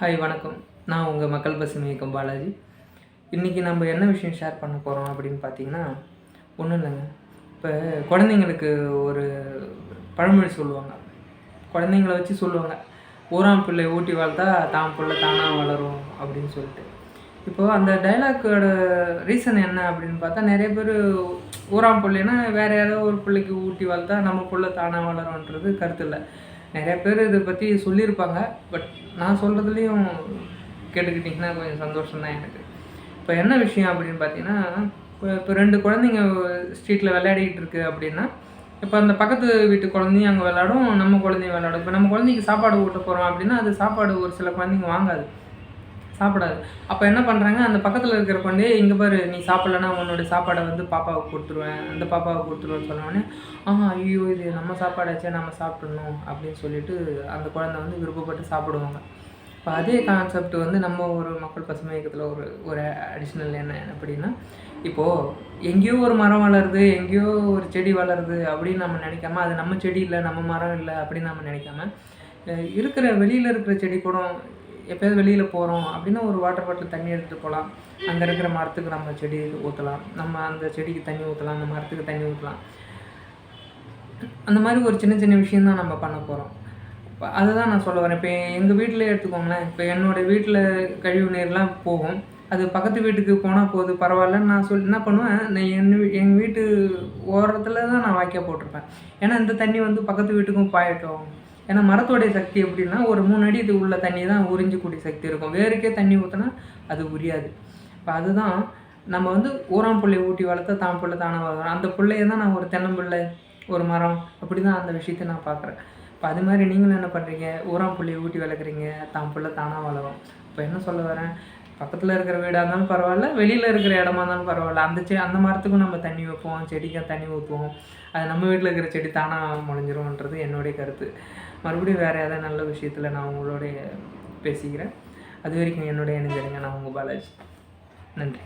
Hi வணக்கம். நான் உங்கள் மக்கள் பசுமை இயக்கம் பாலாஜி. இன்றைக்கி நம்ம என்ன விஷயம் ஷேர் பண்ண போகிறோம் அப்படின்னு பார்த்தீங்கன்னா ஒன்றும் இல்லைங்க. இப்போ குழந்தைங்களுக்கு ஒரு பழமொழி சொல்லுவாங்க. குழந்தைங்கள வச்சு சொல்லுவாங்க. ஊராம் பிள்ளை ஊட்டி வாழ்த்தா தான் பிள்ளை தானாக வளரும் அப்படின்னு சொல்லிட்டு. இப்போது அந்த டைலாக்கோட ரீசன் என்ன அப்படின்னு பார்த்தா நிறைய பேர் ஊராம் பிள்ளைன்னா வேறு யாரோ ஒரு பிள்ளைக்கு ஊட்டி வளர்த்தா நம்ம பிள்ளை தானாக வளரும்ன்றது கருத்து இல்லை. நிறைய பேர் இதை பற்றி சொல்லியிருப்பாங்க பட் நான் சொல்கிறதுலேயும் கேட்டுக்கிட்டிங்கன்னா கொஞ்சம் சந்தோஷம் தான் எனக்கு. இப்போ என்ன விஷயம் அப்படின்னு பார்த்தீங்கன்னா இப்போ இப்போ ரெண்டு குழந்தைங்க ஸ்ட்ரீட்டில் விளையாடிட்டு இருக்கு அப்படின்னா இப்போ அந்த பக்கத்து வீட்டு குழந்தையும் அங்கே விளையாடும் நம்ம குழந்தையும் விளையாடும். இப்போ நம்ம குழந்தைக்கு சாப்பாடு ஊட்ட போகிறோம் அப்படின்னா அது சாப்பாடு ஒரு சில குழந்தைங்க வாங்காது. சாப்பிடாது. அப்போ என்ன பண்ணுறாங்க அந்த பக்கத்தில் இருக்கிற குழந்தைய இங்கே பாரு நீ சாப்பிட்லன்னா உன்னோட சாப்பாடை வந்து பாப்பாவுக்கு கொடுத்துருவேன். அந்த பாப்பாவுக்கு கொடுத்துருவேன்னு சொன்னோடனே ஆ ஐயோ இது நம்ம சாப்பாடாச்சே நம்ம சாப்பிட்ணும். அப்படின்னு சொல்லிட்டு அந்த குழந்தை வந்து விருப்பப்பட்டு சாப்பிடுவாங்க. இப்போ அதே கான்செப்ட் வந்து நம்ம ஒரு மக்கள் பசுமை இயக்கத்தில் ஒரு ஒரு அடிஷ்னல் என்ன அப்படின்னா இப்போது எங்கேயோ ஒரு மரம் வளருது எங்கேயோ ஒரு செடி வளருது அப்படின்னு நம்ம நினைக்காம அது நம்ம செடி இல்லை நம்ம மரம் இல்லை அப்படின்னு நம்ம நினைக்காம இருக்கிற வெளியில் இருக்கிற செடி கூட எப்போயாவது வெளியில் போகிறோம் அப்படின்னா ஒரு வாட்டர் பாட்டில் தண்ணி எடுத்துகிட்டு போகலாம் அங்கே இருக்கிற மரத்துக்கு நம்ம செடி ஊற்றலாம் நம்ம அந்த செடிக்கு தண்ணி ஊற்றலாம் அந்த மரத்துக்கு தண்ணி ஊற்றலாம் அந்த மாதிரி ஒரு சின்ன சின்ன விஷயம் தான் நம்ம பண்ண போகிறோம் இப்போ அதுதான் நான் சொல்ல வரேன். இப்போ எங்கள் வீட்டில் எடுத்துக்கோங்களேன். இப்போ என்னோடய வீட்டில் கழிவு நீர்லாம் போகும். அது பக்கத்து வீட்டுக்கு போனால் போகுது பரவாயில்ல. நான் சொல் என்ன பண்ணுவேன்? நான் என் வீ- எங்கள் வீட்டு ஓரத்தில் தான் நான் வாய்க்கால் போட்டிருப்பேன். ஏன்னா இந்த தண்ணி வந்து பக்கத்து வீட்டுக்கும் பாயட்டும். ஏன்னா மரத்தோடைய சக்தி எப்படின்னா ஒரு மூணு அடி இது உள்ள தண்ணி தான் உறிஞ்சக்கூடிய சக்தி இருக்கும். வேருக்கே தண்ணி ஊற்றினா அது உரியாது. இப்போ அதுதான் நம்ம வந்து ஊராம் பிள்ளை ஊட்டி வளர்த்தா தான் பிள்ளை தானே வளரும். அந்த பிள்ளைய தான் நான் ஒரு தென்னம்பிள்ளை ஒரு மரம் அப்படி தான் அந்த விஷயத்தை நான் பார்க்குறேன். இப்போ அது மாதிரி நீங்களும் என்ன பண்ணுறீங்க ஊராம் பிள்ளைய ஊட்டி வளர்க்குறீங்க தான் பிள்ளை தானாக வளரும். இப்போ என்ன சொல்ல வரேன்? பக்கத்தில் இருக்கிற வீடாக இருந்தாலும் பரவாயில்ல வெளியில் இருக்கிற இடமா இருந்தாலும் பரவாயில்ல. அந்த செ அந்த மரத்துக்கும் நம்ம தண்ணி வைப்போம் செடிக்கும் தண்ணி ஊற்றுவோம் அது நம்ம வீட்டில் இருக்கிற செடி தானாக முளைஞ்சிரும்ன்றது என்னுடைய கருத்து. மறுபடியும் வேறு ஏதாவது நல்ல விஷயத்தில் நான் உங்களோட பேசிக்கிறேன். அது வரைக்கும் என்னுடைய இணைஞ்சிருங்க நான் உங்கள் பாலாஜி. நன்றி.